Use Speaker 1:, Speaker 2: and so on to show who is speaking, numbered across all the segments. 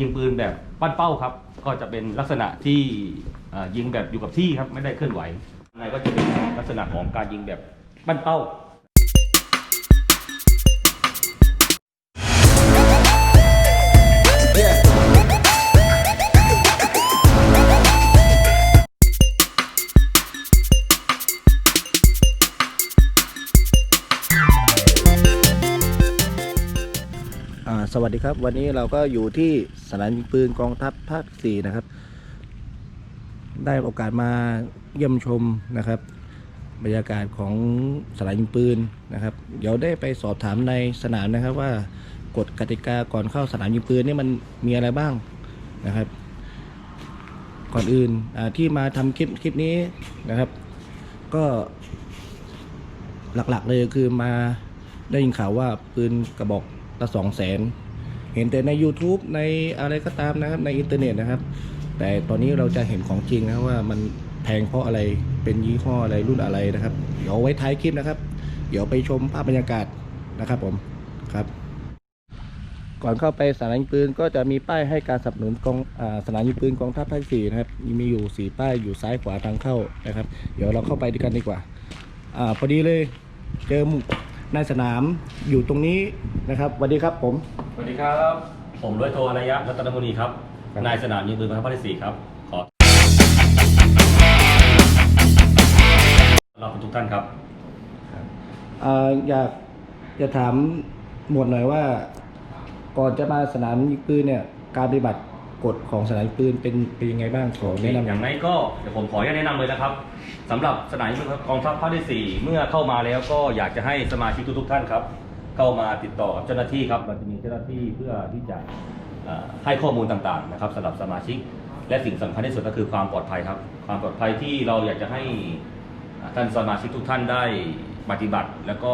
Speaker 1: ยิงปืนแบบปั้นเป้าครับ ก็จะเป็นลักษณะที่ยิงแบบอยู่กับที่ครับไม่ได้เคลื่อนไหวในก็จะเป็นลักษณะของการยิงแบบปั้นเป้า
Speaker 2: สวัสดีครับ วันนี้เราก็อยู่ที่สนามยิงปืนกองทัพภาคสี่นะครับ ได้โอกาสมาเยี่ยมชมนะครับ บรรยากาศของสนามยิงปืนนะครับ เดี๋ยวได้ไปสอบถามในสนามนะครับว่ากฎกติกาก่อนเข้าสนามยิงปืนนี่มันมีอะไรบ้างนะครับ ก่อนอื่นที่มาทำคลิปคลิปนี้นะครับ ก็หลักๆเลยคือมาได้ยินข่าวว่าปืนกระบอก ละสองแสนเห็นแต่ใน YouTube ในอะไรก็ตามนะครับในอินเทอร์เน็ตนะครับ แต่ตอนนี้เราจะเห็นของจริงนะว่ามันแพงเพราะอะไรเป็นยี่ห้ออะไรรุ่นอะไรนะครับเดี๋ยวไว้ท้ายคลิปนะครับ เดี๋ยวไปชมภาพบรรยากาศนะครับผมครับ ก่อนเข้าไปสนามยิงปืนก็จะมีป้ายให้การสนับสนุนกองอสนามยิงปืนกองทัพภาคสี่นะครับมีอยู่สีป้ายอยู่ซ้ายขวาทางเข้านะครับ เดี๋ยวเราเข้าไปด้วยกันดีกว่า อ่าพอดีเลยเจอ หมุนายสนามอยู่ตรงนี้นะครับสวัสดีครับผม
Speaker 1: สวัสดีครับ ผมร้อยโทอารยะรัตนมุนีครับ
Speaker 2: ครับ
Speaker 1: นายสนามยิงปืนพระภาคที่สี่ครับ ขอรับทุกท่านครับ
Speaker 2: อ่าอยากจะถามหมวดหน่อยว่า ก่อนจะมาสนามยิงปืนเนี่ยการปฏิบัติกฎของสนามยิงปืนเป็นเป็นยังไงบ้างขอแนะนำ
Speaker 1: อย่างไรก็เดี๋ยวผมขออนุญาตแนะนำเลยนะครับ สำหรับสนามยิงปืนกองทัพภาคที่สี่เมื่อเข้ามาแล้วก็อยากจะให้สมาชิกทุกๆท่านครับ เข้ามาติดต่อกับเจ้าหน้าที่ครับเราจะมีเจ้าหน้าที่เพื่อที่จะเอ่อให้ข้อมูลต่างๆนะครับสำหรับสมาชิก และสิ่งสำคัญที่สุดก็คือความปลอดภัยครับ ความปลอดภัยที่เราอยากจะให้อ่าท่านสมาชิกทุกท่านได้ปฏิบัติ แล้วก็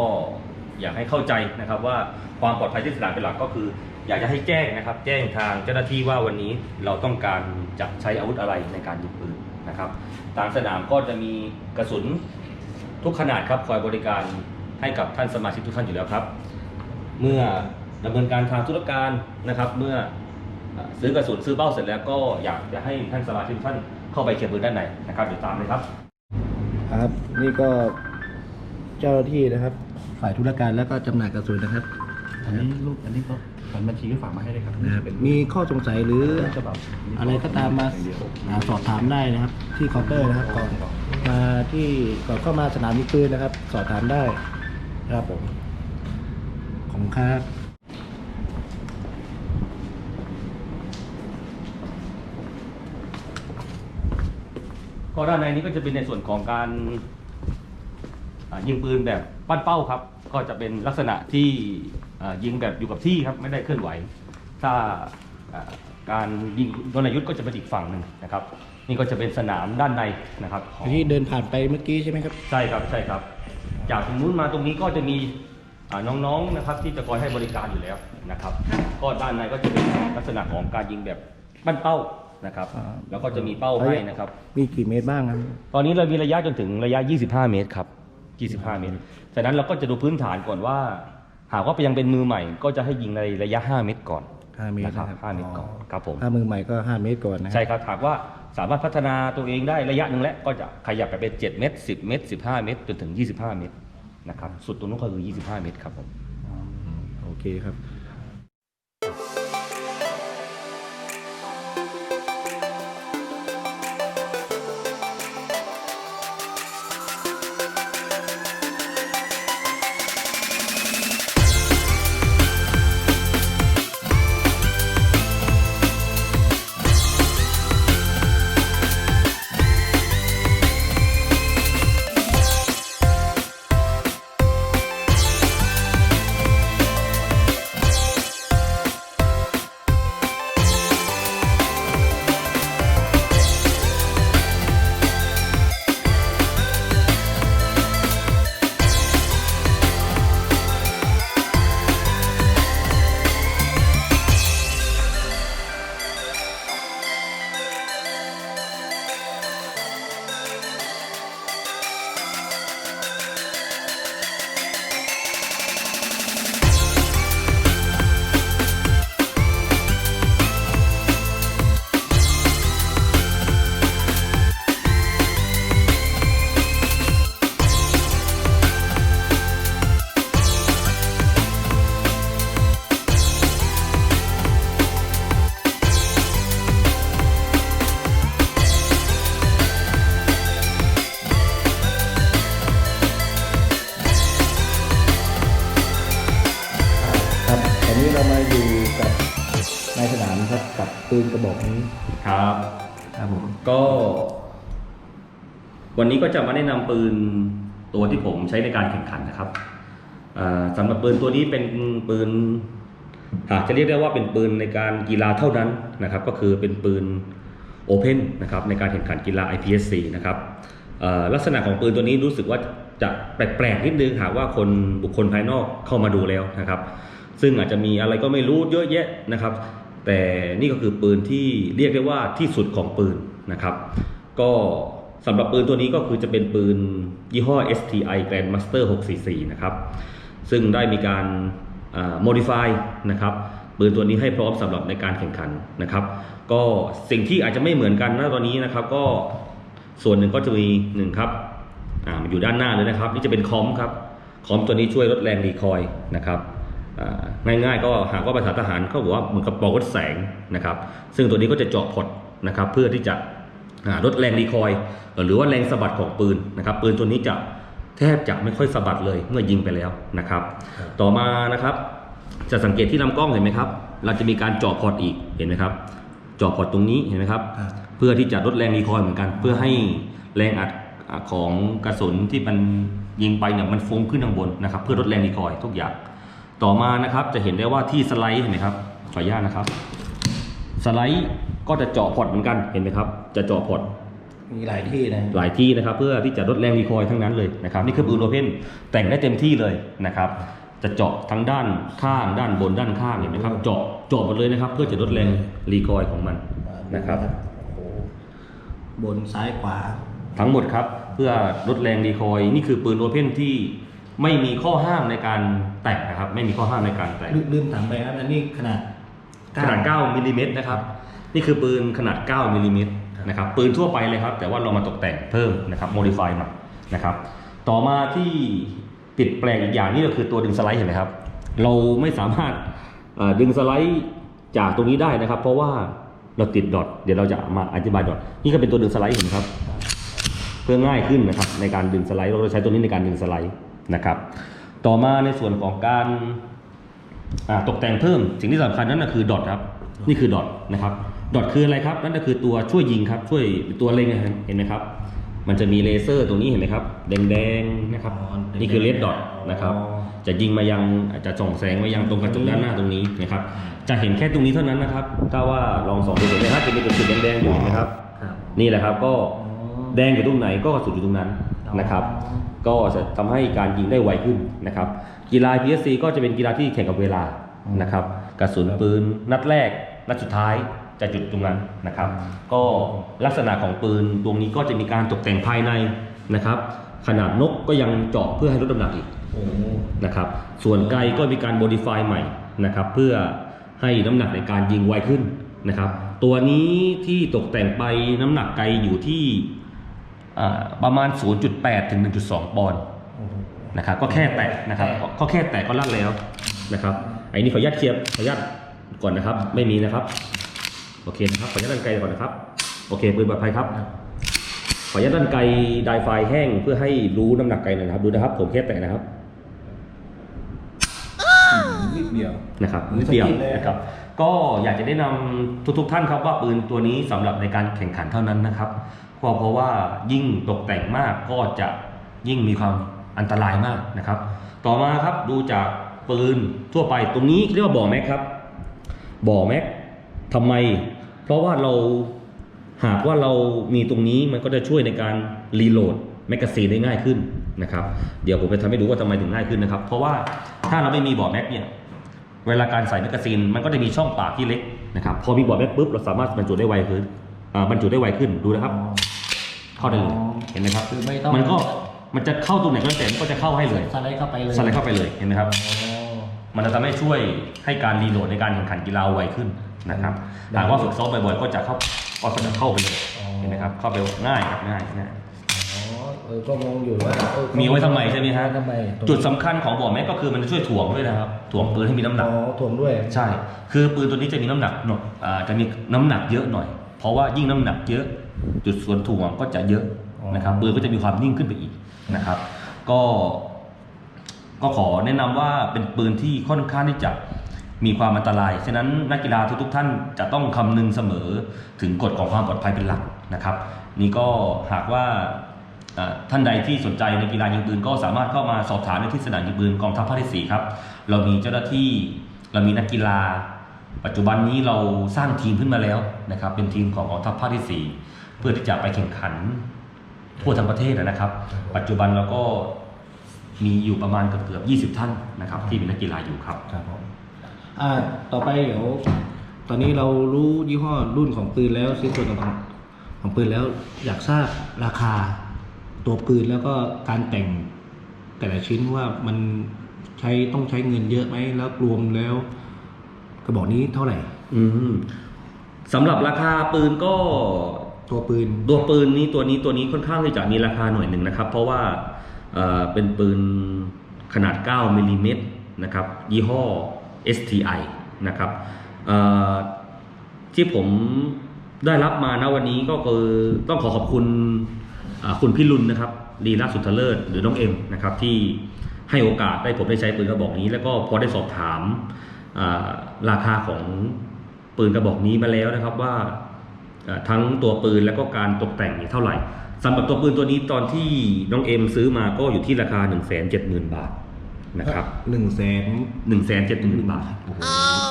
Speaker 1: อยากให้เข้าใจนะครับว่าความปลอดภัยที่สนามเป็นหลักก็คือ อยากจะให้แจ้งนะครับ แจ้งทางเจ้าหน้าที่ว่าวันนี้เราต้องการจะใช้อาวุธอะไรในการยิงปืน นะครับทางสนามก็จะมีกระสุนทุกขนาดครับคอยบริการให้กับท่านสมาชิกทุกท่านอยู่แล้วครับ เมื่อดำเนินการทางธุรการนะครับ เมื่อซื้อกระสุนซื้อเป้าเสร็จแล้วก็อยากจะให้ท่านสมาชิกทุกท่านเข้าไปเก็บปืนด้านในนะครับเดี๋ยวตามเลยครับ
Speaker 2: ครับนี่ก็เจ้าหน้าที่นะครับ ฝ่ายธุรการแล้วก็จำหน่ายกระสุนนะครับ
Speaker 3: อันนี้รูปอันนี้ก็ผันบัญชีก็ฝากมาให้เลยครับ
Speaker 2: นะครับ
Speaker 3: เป็น
Speaker 2: มีข้อสงสัยหรือ
Speaker 3: ฉบับ
Speaker 2: อะไรก็ตามมาอ่าสอบถามได้นะครับ ที่เคาน์เตอร์นะครับก่อนมาที่ก่อนเข้ามาสนามยิงปืนนะครับ สอบถามได้นะครับผมของครับ
Speaker 1: ก็ด้านในนี้ก็จะเป็นในส่วนของการอ่ายิงปืนแบบปั้นเป้าครับ ก็จะเป็นลักษณะที่อ่ายิงแบบอยู่กับที่ครับไม่ได้เคลื่อนไหว ถ้าอ่าการยิงโดนยุทธก็จะเป็นอีกฝั่งหนึ่งนะครับ นี่ก็จะเป็นสนามด้านในนะครับของ
Speaker 2: ที่เดินผ่านไปเมื่อกี้ใช่ไหมครับ
Speaker 1: ใช่ครับใช่ครับ จากตรงนู้นมาตรงนี้ก็จะมีอ่าน้องๆนะครับ ที่จะคอยให้บริการอยู่แล้วนะครับ ก็ด้านในก็จะเป็นลักษณะของการยิงแบบปั้นเป้านะครับ
Speaker 2: อ่า
Speaker 1: แล้วก็จะมีเป้าให้นะครับ
Speaker 2: มีกี่เมตรบ้างครับ
Speaker 1: ตอนนี้เรามีระยะจนถึงระยะ 25 เมตรครับ 25 เมตรฉะนั้นเราก็จะดูพื้นฐานก่อนว่า หากว่ายังเป็นมือใหม่ ก็จะให้ยิงในระยะ 5 เมตรก่อน
Speaker 2: 5เมตร
Speaker 1: นะครับ
Speaker 2: นะครับ
Speaker 1: 5เมตรก่อนครับผม
Speaker 2: ถ้ามือใหม่ก็ 5 เมตรก่อนนะครั
Speaker 1: ใช่ครับหากว่าสามารถพัฒนาตัวเองได้ระยะหนึ่งแล้วก็จะขยับไปเป็น 7 เมตร 10 เมตร 15 เมตรจนถึง 25 เมตรนะครับสุดตรงนู้นก็คือ 25 เมตรครับผม
Speaker 2: โอเคครับ
Speaker 1: เรามาอยู่
Speaker 2: ในสนามครับกับปืนกระบอกนี้
Speaker 1: ครับ
Speaker 2: ครับผม
Speaker 1: ก็ วันนี้ก็จะมาแนะนำปืนตัวที่ผมใช้ในการแข่งขันนะครับอ่าสำหรับปืนตัวนี้เป็นปืนหากจะเรียกได้ว่าเป็นปืนในการกีฬาเท่านั้นนะครับ ก็คือเป็นปืนโอเพนนะครับในการแข่งขันกีฬา IPSC นะครับเอ่อลักษณะของปืนตัวนี้รู้สึกว่าจะแปลกๆนิดนึงหากว่าคนบุคคลภายนอกเข้ามาดูแล้วนะครับ ซึ่งอาจจะมีอะไรก็ไม่รู้เยอะแยะนะครับ แต่นี่ก็คือปืนที่เรียกได้ว่าที่สุดของปืนนะครับ ก็สำหรับปืนตัวนี้ก็คือจะเป็นปืนยี่ห้อ STI Grandmaster 644 นะครับ ซึ่งได้มีการ modify นะครับปืนตัวนี้ให้พร้อมสำหรับในการแข่งขันนะครับ ก็สิ่งที่อาจจะไม่เหมือนกันนะตอนนี้นะครับ ก็ส่วนหนึ่งก็จะมีหนึ่งครับอ่าอยู่ด้านหน้าเลยนะครับ นี่จะเป็นคอมครับคอมตัวนี้ช่วยลดแรงรีคอยนะครับ ง่ายๆ ก็หากว่าภาษาทหารเขาบอกว่าเหมือนกับปลอกลดแสงนะครับ ซึ่งตัวนี้ก็จะเจาะพอร์ตนะครับ เพื่อที่จะอ่าลดแรงรีคอยล์หรือว่าแรงสะบัดของปืนนะครับ ปืนตัวนี้จะแทบจะไม่ค่อยสะบัดเลยเมื่อยิงไปแล้วนะครับ ต่อมานะครับ จะสังเกตที่ลำกล้องเห็นไหมครับ เราจะมีการเจาะพอร์ตอีกเห็นไหมครับเจาะพอร์ตตรงนี้เห็นไหมครับ
Speaker 2: ครับ
Speaker 1: เพื่อที่จะลดแรงรีคอยล์เหมือนกัน เพื่อให้แรงอัดอ่าของกระสุนที่มันยิงไปเนี่ยมันฟุ้งขึ้นข้างบนนะครับ เพื่อลดแรงรีคอยล์ทุกอย่าง ต่อมานะครับจะเห็นได้ว่าที่สไลด์เห็นไหมครับขออนุญาตนะครับ สไลด์ก็จะเจาะพอร์ตเหมือนกันเห็นไหมครับ จะเจาะพอร์ต
Speaker 2: มีหลายที่นะ
Speaker 1: หลายที่นะครับ เพื่อที่จะลดแรงรีคอยล์ทั้งนั้นเลยนะครับนี่คือปืนโอเพนแต่งได้เต็มที่เลยนะครับ จะเจาะทั้งด้านข้างด้านบนด้านข้างเห็นไหมครับ เจาะเจาะหมดเลยนะครับ เพื่อจะลดแรงรีคอยล์ของมันนะครับ
Speaker 2: โอ้โหบนซ้ายขวา
Speaker 1: ทั้งหมดครับ เพื่อลดแรงรีคอยล์นี่คือปืนโอเพนที่ ไม่มีข้อห้ามในการแต่งนะครับ ไม่มีข้อห้ามในการแต่ง
Speaker 2: ลืมลืมถามไปครับอันนี้ขนาด
Speaker 1: ขนาด 9มิลลิเมตรนะครับนี่คือปืนขนาด 9มิลลิเมตรนะครับปืนทั่วไปเลยครับ แต่ว่าเรามาตกแต่งเพิ่มนะครับโมดิฟายมานะครับ ต่อมาที่ติดแปลกอีกอย่างนี่ก็คือตัวดึงสไลด์เห็นไหมครับ เราไม่สามารถเอ่อดึงสไลด์จากตรงนี้ได้นะครับ เพราะว่าเราติดดอทเดี๋ยวเราจะมาอธิบายดอทนี่ก็เป็นตัวดึงสไลด์เห็นไหมครับ เพื่อง่ายขึ้นนะครับในการดึงสไลด์เราจะใช้ตัวนี้ในการดึงสไลด์ นะครับ ต่อมาในส่วนของการอ่าตกแต่งเพิ่ม สิ่งที่สำคัญนั่นก็คือดอทครับ นี่คือดอทนะครับ ดอทคืออะไรครับ นั่นก็คือตัวช่วยยิงครับ ช่วยตัวเล็งนะครับเห็นไหมครับ มันจะมีเลเซอร์ตรงนี้เห็นไหมครับ แดงๆนะครับ
Speaker 2: อ๋อแดงๆ
Speaker 1: นี่คือเลดดอทนะครับ
Speaker 2: อ๋อ
Speaker 1: จะยิงมายังอาจจะส่องแสงมายังตรงกระจกด้านหน้าตรงนี้นะครับ จะเห็นแค่ตรงนี้เท่านั้นนะครับ ถ้าว่าลองส่องดูเห็นไหมครับจะมีจุดๆแดงๆอยู่นะครับ
Speaker 2: ครับ
Speaker 1: นี่แหละครับก็
Speaker 2: อ๋อ
Speaker 1: แดงอยู่ตรงไหนก็กระสุนอยู่ตรงนั้น นะครับ
Speaker 2: อ๋อ
Speaker 1: ก็จะทำให้การยิงได้ไวขึ้นนะครับ กีฬา PSC ก็จะเป็นกีฬาที่แข่งกับเวลานะครับ กระสุนปืนนัดแรก นัดสุดท้ายจะจุดตรงนั้นนะครับ ก็ลักษณะของปืนตรงนี้ก็จะมีการตกแต่งภายในนะครับ ขนาดนกก็ยังเจาะเพื่อให้ลดน้ำหนักอีก
Speaker 2: โอ้โห
Speaker 1: นะครับ ส่วนไกลก็มีการโมดิฟายใหม่นะครับ เพื่อให้น้ำหนักในการยิงไวขึ้นนะครับ ตัวนี้ที่ตกแต่งไปน้ำหนักไกลอยู่ที่อ่า ประมาณ 0.8 ถึง 1.2 ปอนด์
Speaker 2: โอ้โห
Speaker 1: นะครับก็แค่แตะนะครับก็แค่แตะก็ลั่นแล้วนะครับไอ้นี่ขออนุญาตเคลียร์ขออนุญาตก่อนนะครับ ไม่มีนะครับ โอเคนะครับขออนุญาตดันไกลก่อนนะครับ โอเคปืนปลอดภัยครับ ขออนุญาตดันไกลไดไฟแห้งเพื่อให้รู้น้ำหนักไกลหน่อยนะครับ ดูนะครับ ผมแค่แตะนะครับ
Speaker 2: นิดเดียว
Speaker 1: นะครับ
Speaker 2: มือ
Speaker 1: นิดเดียว
Speaker 2: สะกิดเลย
Speaker 1: นะครับก็อยากจะแนะนำทุกๆท่านครับว่าปืนตัวนี้สำหรับในการแข่งขันเท่านั้นนะครับ เพราะเพราะว่ายิ่งตกแต่งมากก็จะยิ่งมีความอันตรายมากนะครับ ต่อมาครับดูจากปืนทั่วไปตรงนี้เรียกว่าบ่อแม็กครับบ่อแม็กทำไม เพราะว่าเราหากว่าเรามีตรงนี้มันก็จะช่วยในการรีโหลดแมกกาซีนได้ง่ายขึ้นนะครับ เดี๋ยวผมจะทำให้ดูว่าทำไมถึงง่ายขึ้นนะครับ เพราะว่าถ้าเราไม่มีบ่อแม็กเนี่ยเวลาการใส่แมกกาซีนมันก็จะมีช่องปากที่เล็กนะครับพอมีบ่อแม็กปุ๊บเราสามารถบรรจุได้ไวขึ้นบรรจุได้ไวขึ้นดูนะครับ เข้าได้เลย
Speaker 2: อ๋อ
Speaker 1: เห็นไหมครับ
Speaker 2: คือไม่ต้อง
Speaker 1: มันก็มันจะเข้าตรงไหนก็แล้วแต่มันก็จะเข้าให้เลย
Speaker 2: สไลด์เข้าไปเลย
Speaker 1: สไลด์เข้าไปเลย เห็นไหมครับ
Speaker 2: อ๋อ
Speaker 1: มันจะทำให้ช่วยให้การรีโหลดในการแข่งขันกีฬาไวขึ้นนะครับ
Speaker 2: ได้
Speaker 1: หากว่าฝึกซ้อมบ่อยๆ ก็จะเข้าก็จะเข้าไปเลย
Speaker 2: อ๋อ
Speaker 1: เห็นไหมครับ เข้าไปง่ายครับง่ายง่าย
Speaker 2: อ๋อเออก็งงอยู่ว่าเออ
Speaker 1: มีไว้ทำไมใช่ไหมฮะ
Speaker 2: ทำไมตรง
Speaker 1: จุดสำคัญของบ่อแม็กก็คือมันจะช่วยถ่วงด้วยนะครับ ถ่วงปืนให้มีน้ำหนัก
Speaker 2: อ๋อถ่วงด้วย
Speaker 1: ใช่ คือปืนตัวนี้จะมีน้ำหนักหน่อยอ่าจะมีน้ำหนักเยอะหน่อย เพราะว่ายิ่งน้ำหนักเยอะ จุดส่วนถ่วงก็จะเยอะ
Speaker 2: อ๋อ
Speaker 1: นะครับปืนก็จะมีความนิ่งขึ้นไปอีกนะครับ ก็ก็ขอแนะนำว่าเป็นปืนที่ค่อนข้างที่จะมีความอันตราย ฉะนั้นนักกีฬาทุกๆท่านจะต้องคำนึงเสมอถึงกฎของความปลอดภัยเป็นหลักนะครับ นี่ก็หากว่าเอ่อท่านใดที่สนใจในกีฬายิงปืนก็สามารถเข้ามาสอบถามได้ที่สนามยิงปืนกองทัพภาคที่4ครับ เรามีเจ้าหน้าที่เรามีนักกีฬา ปัจจุบันนี้เราสร้างทีมขึ้นมาแล้วนะครับ เป็นทีมของกองทัพภาคที่ 4 เพื่อที่จะไปแข่งขันทั่วทั้งประเทศนะครับ ปัจจุบันเราก็มีอยู่ประมาณเกือบเกือบ20 ท่านนะครับ ที่เป็นนักกีฬาอยู่ครับ
Speaker 2: ครับผมอ่าต่อไปเดี๋ยวตอนนี้เรารู้ยี่ห้อรุ่นของปืนแล้วชิ้นส่วนต่างๆของปืนแล้วอยากทราบราคาตัวปืนแล้วก็การแต่งแต่ละชิ้นว่ามันใช้ต้องใช้เงินเยอะไหมแล้วรวมแล้ว กระบอกนี้เท่าไหร่
Speaker 1: อืมสำหรับราคาปืนก็
Speaker 2: ตัวปืน
Speaker 1: ตัวปืนนี้ตัวนี้ตัวนี้ค่อนข้างที่จะมีราคาหน่อยหนึ่งนะครับ เพราะว่าเอ่อเป็นปืนขนาด 9มิลลิเมตรนะครับ ยี่ห้อ STI นะครับเอ่อที่ผมได้รับมาณวันนี้ก็คือต้องขอขอบคุณอ่าคุณพิรุณนะครับลีลาสุทธเลิศหรือน้องเอ็มนะครับที่ให้โอกาสได้ผมได้ใช้ปืนกระบอกนี้ แล้วก็พอได้สอบถามอ่า ราคาของปืนกระบอกนี้มาแล้วนะครับว่าเอ่อทั้งตัวปืนแล้วก็การตกแต่งนี่เท่าไหร่สำหรับตัวปืนตัวนี้ตอนที่น้องเอ็มซื้อมาก็อยู่ที่ราคา 1 7 0 0 0 0 บาทนะครับ
Speaker 2: หนึ่งแสน
Speaker 1: 1 7 0 0 0 0บาท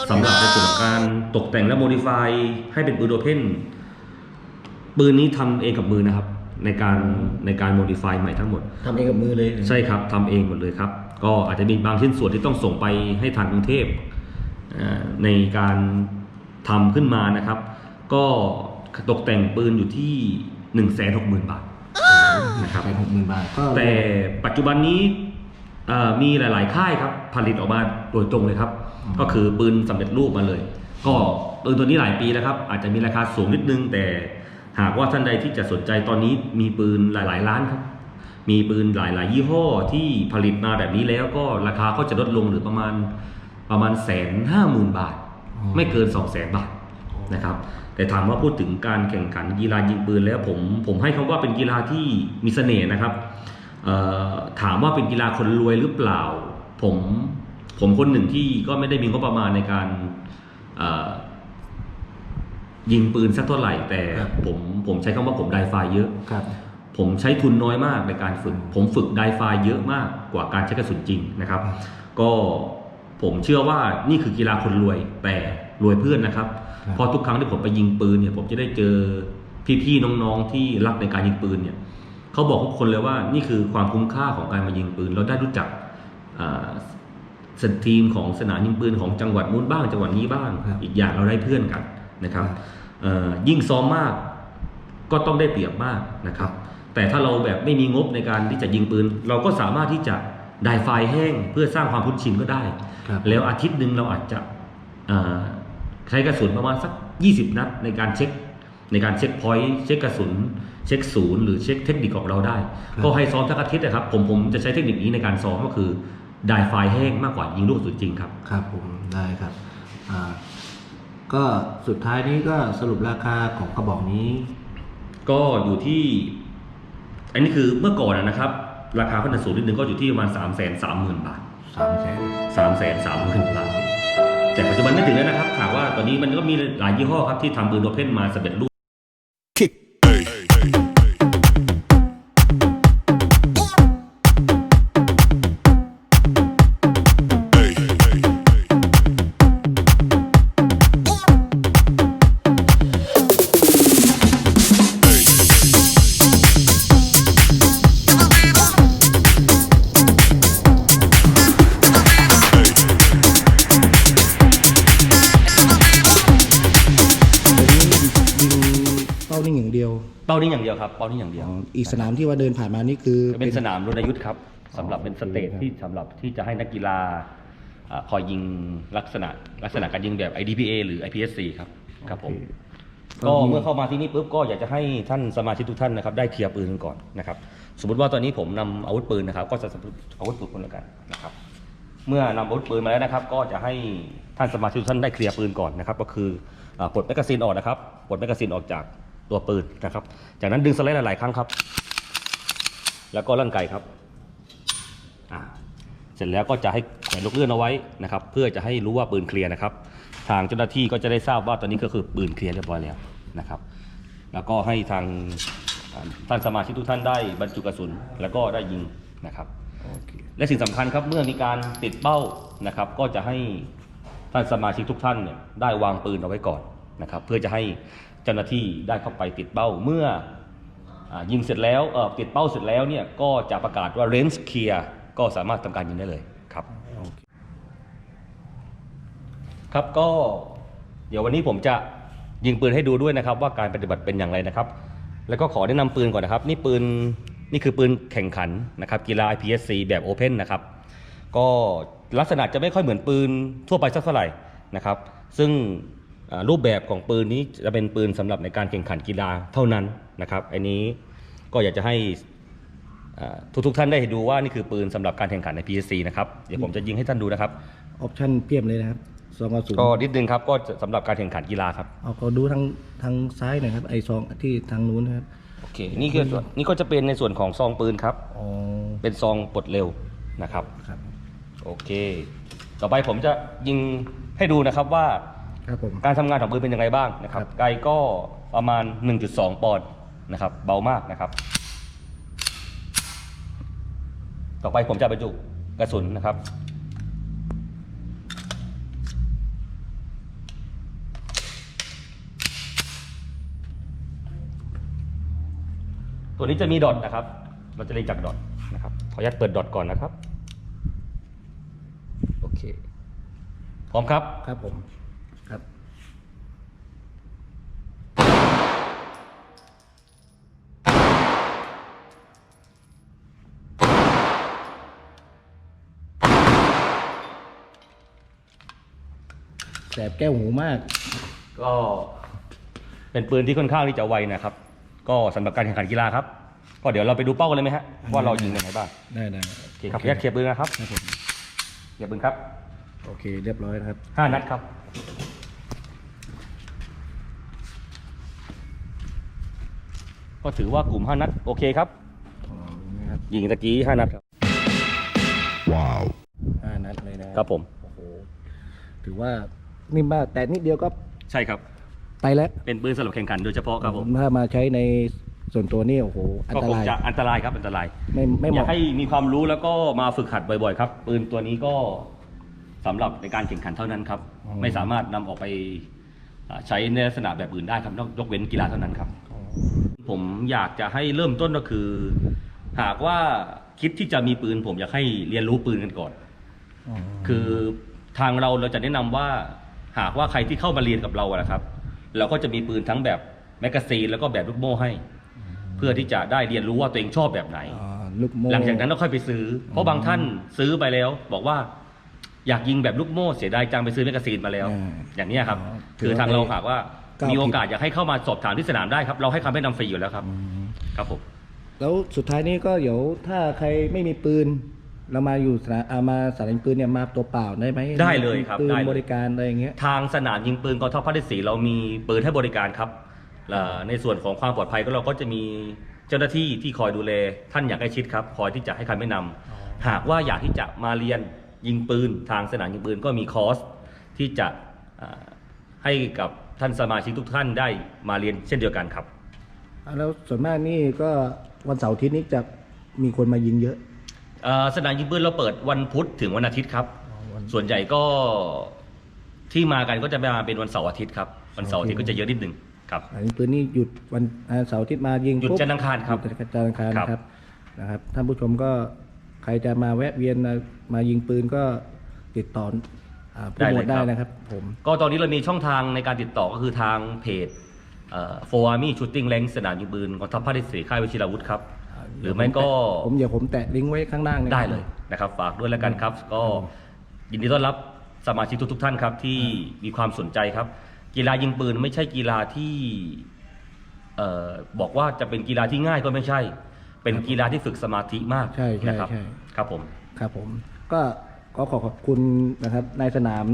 Speaker 1: สำหรับในส่วนของการตกแต่งและโมดิฟายให้เป็นปืนโอเพนปืนนี้ทำเองกับมือนะครับ ในการในการโมดิฟายใหม่ทั้งหมด
Speaker 2: ทำเองกับมือเลย
Speaker 1: ใช่ครับทำเองหมดเลยครับ ก็อาจจะมีบางชิ้นส่วนที่ต้องส่งไปให้ทางกรุงเทพเอ่อ ในการทำขึ้นมานะครับ ก็ตกแต่งปืนอยู่ที่1 6 0 0 0 0 บาทนะครับ
Speaker 2: แสนหกหมื่นบาทก็
Speaker 1: แต่ปัจจุบันนี้เอ่อมีหลาย ๆ ค่ายครับ ผลิตออกมาโดยตรงเลยครับ ก็คือปืนสำเร็จรูปมาเลย ก็ปืนตัวนี้หลายปีแล้วครับ อาจจะมีราคาสูงนิดนึง แต่หากว่าท่านใดที่จะสนใจตอนนี้มีปืนหลายๆล้านครับ มีปืนหลาย ๆ ยี่ห้อที่ผลิตมาแบบนี้แล้วก็ราคาก็จะลดลงหรือประมาณ ประมาณแสนห้าหมื่นบาท ไม่เกิน2 0 0แสนบาทนะครับ แต่ถามว่าพูดถึงการแข่งขันกีฬายิงปืนแล้วผมผมให้คำว่าเป็นกีฬาที่มีเสน่ห์นะครับเอ่อถามว่าเป็นกีฬาคนรวยหรือเปล่า ผมผมคนหนึ่งที่ก็ไม่ได้มีงบประมาณในการเอ่อยิงปืนสักเท่าไหร่ แต่ผมผมใช้คำว่าผมไดไฟเยอะ
Speaker 2: ครับ
Speaker 1: ผมใช้ทุนน้อยมากในการฝึก ผมฝึกไดไฟเยอะมากกว่าการใช้กระสุนจริงนะครับ ก็ ผมเชื่อว่านี่คือกีฬาคนรวยแต่รวยเพื่อนนะครับ
Speaker 2: ครับ
Speaker 1: เพราะทุกครั้งที่ผมไปยิงปืนเนี่ย ผมจะได้เจอพี่ๆน้องๆที่รักในการยิงปืนเนี่ยเขาบอกทุกคนเลยว่านี่คือความคุ้มค่าของการมายิงปืน เราได้รู้จักอ่าสทีมของสนามยิงปืนของจังหวัดนู้นบ้างจังหวัดนี้บ้าง
Speaker 2: ครับ
Speaker 1: อีกอย่างเราได้เพื่อนกันนะครับ
Speaker 2: ครับ
Speaker 1: เอ่อยิ่งซ้อมมากก็ต้องได้เปรียบมากนะครับ แต่ถ้าเราแบบไม่มีงบในการที่จะยิงปืน เราก็สามารถที่จะ ได้ไฟล์แห้งเพื่อสร้างความคุ้นชินก็ได้
Speaker 2: ครับ
Speaker 1: แล้วอาทิตย์หนึ่งเราอาจจะเอ่อใช้กระสุนประมาณสัก 20 นัดในการเช็ค ในการเช็คพอยต์เช็คกระสุน เช็คศูนย์หรือเช็คเทคนิคของเราได้ก็ให้ซ้อมทั้งอาทิตย์นะครับ ผมผมจะใช้เทคนิคนี้ในการซ้อมก็คือได้ไฟล์แห้งมากกว่ายิงลูกกระสุนจริงครับ
Speaker 2: ครับผมได้ครับอ่าก็สุดท้ายนี้ก็สรุปราคาของกระบอกนี้
Speaker 1: ก็อยู่ที่ อันนี้คือเมื่อก่อนนะครับ ราคาพันธสูงนิดนึงก็อยู่ที่ประมาณ3ามแสนสามหมื่นบาท
Speaker 2: สามแสน
Speaker 1: สามแสนสามหมื่นบาท แต่ปัจจุบันไม่ถึงแล้วนะครับถามว่าตอนนี้มันก็มีหลายยี่ห้อครับที่ทำปืนโอเพนมาสำเร็จรูป
Speaker 2: อย่างเดียว
Speaker 1: ครับเป้านี้อย่างเดียว
Speaker 2: อ๋ออีกสนามที่ว่าเดินผ่านมานี่คือ
Speaker 1: เป็นสนามรณยุทธ์ครับสำหรับเป็นสเตจที่สำหรับที่จะให้นักกีฬาอ่าคอยยิงลักษณะลักษณะการยิงแบบ IDPA หรือ IPSC ครับครับผม ก็เมื่อเข้ามาที่นี่ปุ๊บก็อยากจะให้ท่านสมาชิกทุกท่านนะครับได้เคลียร์ปืนกันก่อนนะครับ สมมติว่าตอนนี้ผมนำอาวุธปืนนะครับ ก็จะสมมติอาวุธปืนคนละกันนะครับ เมื่อนำอาวุธปืนมาแล้วนะครับ ก็จะให้ท่านสมาชิกทุกท่านได้เคลียร์ปืนก่อนนะครับ ก็คืออ่าปลดแมกกาซีนออกนะครับปลดแมกกาซีนออกจาก ตัวปืนนะครับ จากนั้นดึงสไลด์หลายๆครั้งครับ แล้วก็ลั่นไกครับอ่าเสร็จแล้วก็จะให้แขวนลูกเลื่อนเอาไว้นะครับ เพื่อจะให้รู้ว่าปืนเคลียร์นะครับ ทางเจ้าหน้าที่ก็จะได้ทราบว่าตอนนี้ก็คือปืนเคลียร์เรียบร้อยแล้วนะครับ แล้วก็ให้ทางอ่าท่านสมาชิกทุกท่านได้บรรจุกระสุนแล้วก็ได้ยิงนะครับ
Speaker 2: โอเค
Speaker 1: และสิ่งสำคัญครับเมื่อมีการติดเป้านะครับ ก็จะให้ท่านสมาชิกทุกท่านเนี่ยได้วางปืนเอาไว้ก่อนนะครับ เพื่อจะให้เจ้าหน้าที่ได้เข้าไปติดเป้าเมื่ออายิงเสร็จแล้วเอ่อติดเป้าเสร็จแล้วเนี่ยก็จะประกาศว่า range clear ก็สามารถทำการยิงได้เลยครับ
Speaker 2: โอเค
Speaker 1: ครับก็เดี๋ยววันนี้ผมจะยิงปืนให้ดูด้วยนะครับ ว่าการปฏิบัติเป็นอย่างไรนะครับ แล้วก็ขอแนะนำปืนก่อนนะครับ นี่ปืนนี่คือปืนแข่งขันนะครับกีฬา IPSC แบบโอเพนนะครับก็ลักษณะจะไม่ค่อยเหมือนปืนทั่วไปสักเท่าไหร่นะครับ ซึ่งอ่า รูปแบบของปืนนี้จะเป็นปืนสำหรับในการแข่งขันกีฬาเท่านั้นนะครับอันนี้ก็อยากจะให้ทุกทุกๆท่านได้ดูว่านี่คือปืนสำหรับการแข่งขันใน PSC นะครับเดี๋ยวผมจะยิงให้ท่านดูนะครับ
Speaker 2: ออปชั่นเพียบเลยนะครับซองกระสุน
Speaker 1: ก็นิดนึงครับก็จะสำหรับการแข่งขันกีฬาครับ
Speaker 2: เอาเขาดูทางทางซ้ายหน่อยครับไอซองที่ทางนู้นนะครับ
Speaker 1: โอเคนี่คือส่วนนี่ก็จะเป็นในส่วนของซองปืนครับ
Speaker 2: อ๋อ
Speaker 1: เป็นซองปลดเร็วนะครับ
Speaker 2: ครับ
Speaker 1: โอเค ต่อไปผมจะยิงให้ดูนะครับว่า
Speaker 2: ครับผม
Speaker 1: การทำงานของปืนเป็นยังไงบ้างนะครับ
Speaker 2: ครับ
Speaker 1: ไกลก็ประมาณ 1.2 ปอนด์นะครับ เบามากนะครับ ต่อไปผมจะบรรจุกระสุนนะครับ ตัวนี้จะมีดอทนะครับ เราจะเรียงจากดอทนะครับ ขออนุญาตเปิดดอทก่อนนะครับ โอเค พร้อมครับ
Speaker 2: ครับผม สบแก้วหูมาก
Speaker 1: ก็เป็นปืนที่ค่อนข้างที่จะไวนะครับ ก็สำหรับการแข่งขันกีฬาครับ ก็เดี๋ยวเราไปดูเป้ากันเลยไหมฮะว่าเรายิงยังไงบ้าง
Speaker 2: ได้ได้
Speaker 1: โอเคครับขออนุญาตเคลียร์ปืนนะครับ
Speaker 2: ครับผม
Speaker 1: เคลียร์ปืนครับ
Speaker 2: โอเค เรียบร้อยนะครับ
Speaker 1: ห้านัดครับก็ถือว่ากลุ่มห้านัดโอเคครับ
Speaker 2: อ๋อนี่ครับ
Speaker 1: ยิงตะกี้ห้านัดครับ
Speaker 2: ห้านัดเลยนะครับ
Speaker 1: ผม
Speaker 2: โอ้โหถือว่า นิ่มมากแต่นิดเดียวก็
Speaker 1: ใช่ครับ
Speaker 2: ไปแล้ว
Speaker 1: เป็นปืนสำหรับแข่งขันโดยเฉพาะครับผม
Speaker 2: ถ้ามาใช้ในส่วนตัวนี่โอ้โหอัน
Speaker 1: ก็
Speaker 2: ต
Speaker 1: คง
Speaker 2: ราย
Speaker 1: จะอันตรายครับอันตราย
Speaker 2: ไม่ไม่เห
Speaker 1: อยาก
Speaker 2: มาะ
Speaker 1: ให้มีความรู้แล้วก็มาฝึกหัดบ่อยๆครับ ปืนตัวนี้ก็สำหรับในการแข่งขันเท่านั้นครับ ไม่สามารถนำออกไปอ่าใช้ในลักษณะแบบอื่นได้ครับนอกยกเว้นกีฬาเท่านั้นครับ ผมอยากจะให้เริ่มต้นก็คือ หากว่าคิดที่จะมีปืน ผมอยากให้เรียนรู้ปืนกันก่อน
Speaker 2: อ๋อ
Speaker 1: คือทางเราเราจะแนะนำว่า หากว่าใครที่เข้ามาเรียนกับเราอะนะครับ เราก็จะมีปืนทั้งแบบแมกกาซีนแล้วก็แบบลูกโม่ให้ เพื่อที่จะได้เรียนรู้ว่าตัวเองชอบแบบไหน
Speaker 2: อ่าลูกโม่
Speaker 1: หลังจากนั้นเราค่อยไปซื้อ เพราะบางท่านซื้อไปแล้ว บอกว่าอยากยิงแบบลูกโม่เสียดายจังไปซื้อแมกกาซีนมาแล้ว
Speaker 2: อ่า
Speaker 1: อย่างเนี้ยครับ
Speaker 2: อ๋อ
Speaker 1: คือทางเราหากว่า
Speaker 2: ก้าวผิด
Speaker 1: มีโอกาสอยากให้เข้ามาสอบถามที่สนามได้ครับ เราให้คำแนะนำฟรีอยู่แล้วครับ
Speaker 2: อืม
Speaker 1: ครับผม
Speaker 2: แล้วสุดท้ายนี้ก็เดี๋ยวถ้าใครไม่มีปืน เรามาอยู่สนามอ่ามาสนามปืนเนี่ยมาตัวเปล่าได้ไหม
Speaker 1: ได้เลยครับ
Speaker 2: ปืน
Speaker 1: ได้เลย
Speaker 2: บริการอะไรอย่างเงี้ย
Speaker 1: ทางสนามยิงปืนกองทัพภาคที่สี่เรามีปืนให้บริการครับเอ่อในส่วนของความปลอดภัยก็เราก็จะมีเจ้าหน้าที่ที่คอยดูแลท่านอย่างใกล้ชิดครับคอยที่จะให้คำแนะนำหากว่าอยากที่จะมาเรียนยิงปืน ทางสนามยิงปืนก็มีคอร์สที่จะเอ่อให้กับท่านสมาชิกทุกท่านได้มาเรียนเช่นเดียวกันครับ
Speaker 2: อ่าแล้วส่วนมากนี่ก็วันเสาร์อาทิตย์นี้จะมีคนมายิงเยอะ
Speaker 1: เอ่อสนามยิงปืนเราเปิดวันพุธถึงวันอาทิตย์ครับ
Speaker 2: อ๋อวัน
Speaker 1: ส่วนใหญ่ก็ที่มากันก็จะมาเป็นวันเสาร์อาทิตย์ครับวันเสาร์อาทิตย์ก็จะเยอะนิดหนึ่งครับ
Speaker 2: สนามยิงปืนนี่หยุดวันอ่าเสาร์อาทิตย์มายิง
Speaker 1: หยุด
Speaker 2: ปุ๊บ
Speaker 1: จันทร์อังคารครับ
Speaker 2: หยุดจันทร์อังคาร
Speaker 1: ครับ
Speaker 2: นะครับนะครับท่านผู้ชมก็ใครจะมาแวะเวียนมามายิงปืนก็ติดต่ออ่าผู้หมวดได้นะครับ ผม
Speaker 1: ก็ตอนนี้เรามีช่องทางในการติดต่อก็คือทางเพจโฟอาร์มี่ชูตติ้งแรงสนามยิงปืนกองทัพภาคที่สี่ค่ายวิชิราวุธครับ หรือไม่ก็
Speaker 2: ผมเดี๋ยวผมแตะลิงก์ไว้ข้างล่างนะ
Speaker 1: ได้เลยนะครับ ฝากด้วยแล้วกันครับ ก็ยินดีต้อนรับสมาชิกทุก ๆ ท่านครับ ที่มีความสนใจครับ กีฬายิงปืนไม่ใช่กีฬาที่เอ่อบอกว่าจะเป็นกีฬาที่ง่ายก็ไม่ใช่ เป็นกีฬาที่ฝึกสมาธิมาก
Speaker 2: ใช่ใช่
Speaker 1: นะครับ
Speaker 2: ใช่
Speaker 1: ครับผม
Speaker 2: ครับผม ก็ก็ขอขอบคุณนะครับนายสนาม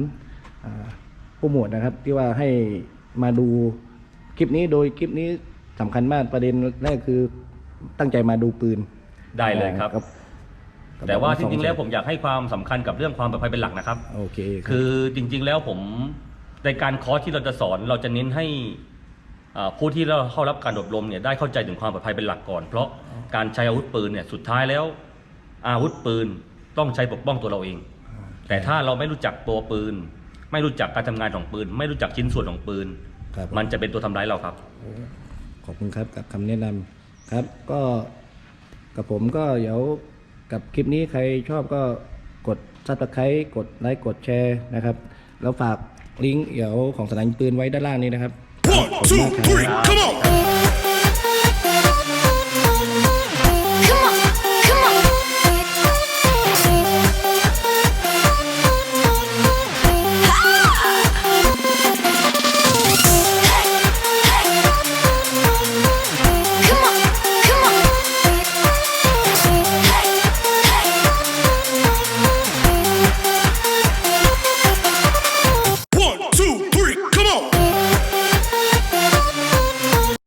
Speaker 2: อ่าผู้หมวดนะครับ ที่ว่าให้มาดูคลิปนี้โดยคลิปนี้สำคัญมากประเด็นแรกคือ ตั้งใจมาดูปืน
Speaker 1: ได้เลยครับ
Speaker 2: ก็
Speaker 1: แต่ว่าจริงๆแล้วผมอยากให้ความสำคัญกับเรื่องความปลอดภัยเป็นหลักนะครับ
Speaker 2: โอเครับ
Speaker 1: คือจริงๆแล้วผมในการคอร์สที่เราจะสอนเราจะเน้นให้อ่าผู้ที่เราเข้ารับการอบรมเนี่ยได้เข้าใจถึงความปลอดภัยเป็นหลักก่อน เพราะการใช้อาวุธปืนเนี่ยสุดท้ายแล้ว อาวุธปืนต้องใช้ปกป้องตัวเราเอง แต่ถ้าเราไม่รู้จักตัวปืน ไม่รู้จักการทำงานของปืน ไม่รู้จักชิ้นส่วนของปืน
Speaker 2: ครับ
Speaker 1: มันจะเป็นตัวทำร้ายเราครับ
Speaker 2: ขอบคุณครับกับคำแนะนำ ครับก็กับผมก็เดี๋ยวกับคลิปนี้ใครชอบก็กดซับสไครต์กดไลค์กดแชร์นะครับ แล้วฝากลิงก์เดี๋ยวของสนามยิงปืนไว้ด้านล่างนี้นะครับ
Speaker 4: One, two, three, come on!